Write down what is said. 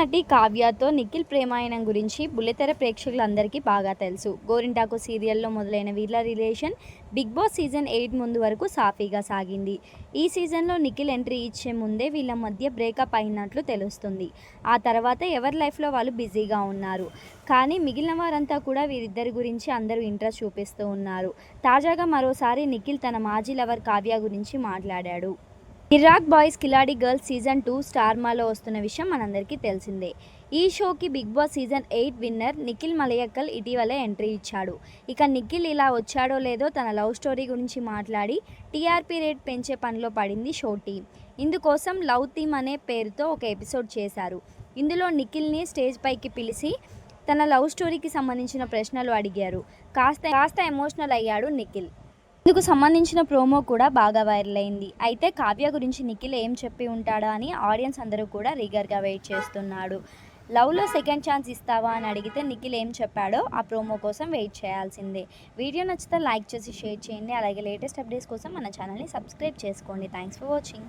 నటి కావ్యతో నిఖిల్ ప్రేమాయణం గురించి బుల్లితెర ప్రేక్షకులందరికీ బాగా తెలుసు. గోరింటాకు సీరియల్లో మొదలైన వీళ్ళ relation Bigg Boss season eight ముందు వరకు సాఫీగా సాగింది. ఈ సీజన్లో నిఖిల్ ఎంట్రీ ఇచ్చే ముందే వీళ్ళ మధ్య బ్రేకప్ అయినట్లు తెలుస్తుంది. ఆ తర్వాత ఎవరి లైఫ్లో వాళ్ళు బిజీగా ఉన్నారు. కానీ మిగిలిన వారంతా కూడా వీరిద్దరి గురించి అందరూ ఇంట్రెస్ట్ చూపిస్తూ ఉన్నారు. తాజాగా మరోసారి నిఖిల్ తన మాజీ లవర్ కావ్య గురించి మాట్లాడాడు. Iraq boys Khiladi girls season two స్టార్మాలో వస్తున్న విషయం మనందరికీ తెలిసిందే. ఈ షోకి Bigg Boss season eight winner Nikhil Malayakkal ఇటీవలే ఎంట్రీ ఇచ్చాడు. ఇక నిఖిల్ ఇలా వచ్చాడో లేదో తన లవ్ స్టోరీ గురించి మాట్లాడి టీఆర్పీ రేట్ పెంచే పనిలో పడింది షో టీం. ఇందుకోసం లవ్ థీమ్ అనే పేరుతో ఒక ఎపిసోడ్ చేశారు. ఇందులో నిఖిల్ని స్టేజ్ పైకి పిలిచి తన లవ్ స్టోరీకి సంబంధించిన ప్రశ్నలు అడిగారు. కాస్త కాస్త ఎమోషనల్ అయ్యాడు నిఖిల్. ఇందుకు సంబంధించిన ప్రోమో కూడా బాగా వైరల్ అయింది. అయితే కావ్య గురించి నిఖిల్ ఏం చెప్పి ఉంటాడా అని ఆడియన్స్ అందరూ కూడా రీగర్గా వెయిట్ చేస్తున్నాడు. లవ్లో సెకండ్ ఛాన్స్ ఇస్తావా అని అడిగితే నిఖిల్ ఏం చెప్పాడో ఆ ప్రోమో కోసం వెయిట్ చేయాల్సిందే. వీడియో నచ్చితే లైక్ చేసి షేర్ చేయండి. అలాగే లేటెస్ట్ అప్డేట్స్ కోసం మన ఛానల్ని సబ్స్క్రైబ్ చేసుకోండి. Thanks for watching.